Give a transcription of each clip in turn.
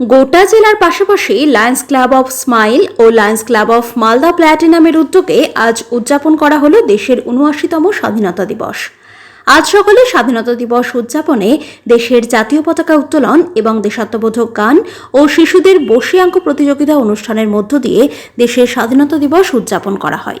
গোটা জেলার পাশাপাশি লায়ন্স ক্লাব অফ স্মাইল ও লায়ন্স ক্লাব অফ মালদা প্ল্যাটিনামের উদ্যোগে আজ উদযাপন করা হলো দেশের উনআশিতম স্বাধীনতা দিবস। আজ সকালে স্বাধীনতা দিবস উদযাপনে দেশের জাতীয় পতাকা উত্তোলন এবং দেশাত্মবোধক গান ও শিশুদের বসিয়াঙ্ক প্রতিযোগিতা অনুষ্ঠানের মধ্য দিয়ে দেশের স্বাধীনতা দিবস উদযাপন করা হয়।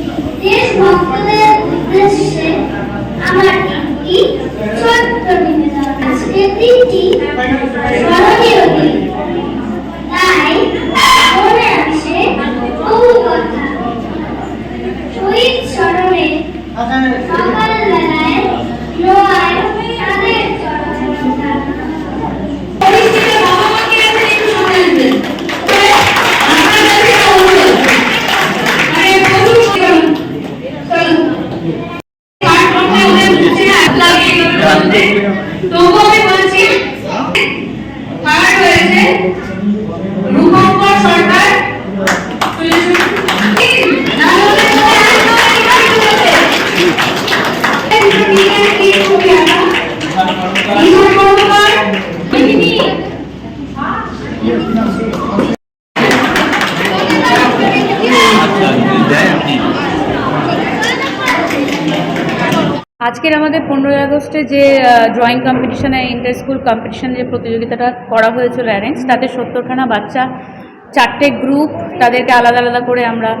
দিবসে দেশভক্তদের উদ্দেশ্যে আমার একটি ছোট্ট নিবেদন আজকের দিনটি স্মরণীয় দিন। তাই মনে আছে বহু কথা শহীদ স্মরণে সকালবেলায় আজকের আমাদের পনেরোই আগস্টে যে ড্রয়িং কম্পিটিশনে ইন্টার স্কুল কম্পিটিশান যে প্রতিযোগিতাটা করা হয়েছিল অ্যারেঞ্জ তাতে সত্তরখানা বাচ্চা চারটে গ্রুপ তাদেরকে আলাদা আলাদা করে আমরা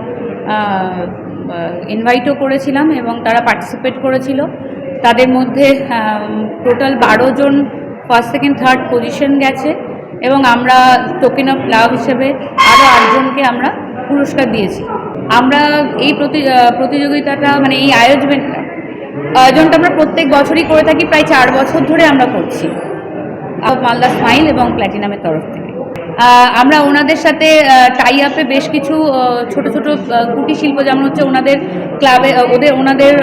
ইনভাইটও করেছিলাম এবং তারা পার্টিসিপেট করেছিল। তাদের মধ্যে টোটাল বারো জন ফার্স্ট সেকেন্ড থার্ড পজিশন গেছে এবং আমরা টোকেন অফ লাভ হিসেবে আরও আটজনকে আমরা পুরস্কার দিয়েছি। আমরা এই প্রতি প্রতিযোগিতাটা মানে এই আয়োজনটা আয়োজনটা আমরা প্রত্যেক বছরই করে থাকি, প্রায় চার বছর ধরে আমরা করছি। মালদা স্মাইল এবং প্ল্যাটিনামের তরফ থেকে। আমরা ওনাদের সাথে টাই আপে বেশ কিছু ছোট ছোট কুটির শিল্প, যেমন হচ্ছে ওনাদের ক্লাবে ওদের, ওনাদের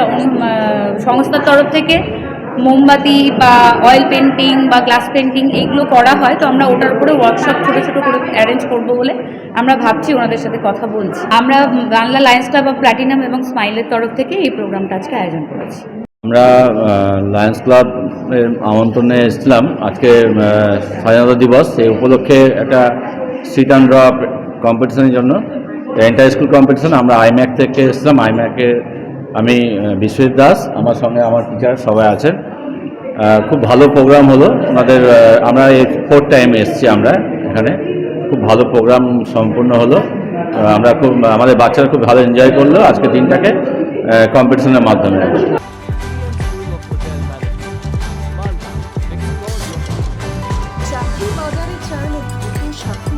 সংস্থার তরফ থেকে মোমবাতি বা অয়েল পেন্টিং বা গ্লাস পেন্টিং এইগুলো করা হয়। তো আমরা ওটার উপরে ওয়ার্কশপ ছোটো ছোটো করে অ্যারেঞ্জ করব বলে আমরা ভাবছি ওনাদের সাথে কথা বলছি। আমরা Bangla Lions club of platinum এবং স্মাইলের তরফ থেকে এই প্রোগ্রামটা আজকে আয়োজন করেছি। আমরা লায়ন্স ক্লাব আমন্ত্রণে এসেছিলাম। আজকে স্বাধীনতা দিবস। এই উপলক্ষে একটা সিট অ্যান্ড ড্রপ কম্পিটিশনের জন্য। এন্টার স্কুল কম্পিটিশন আমরা আইম্যাক থেকে এসেছিলাম। আইম্যাকে আমি বিশ্বজিৎ দাস, আমার সঙ্গে আমার টিচার সবাই আছেন। খুব ভালো প্রোগ্রাম হলো। আমাদের আমরা এই ফোর্থ টাইম এসেছি আমরা এখানে। খুব ভালো প্রোগ্রাম সম্পূর্ণ হলো। আমরা খুব, আমাদের বাচ্চারা খুব ভালো এনজয় করল আজকে দিনটাকে কম্পিটিশনের মাধ্যমে।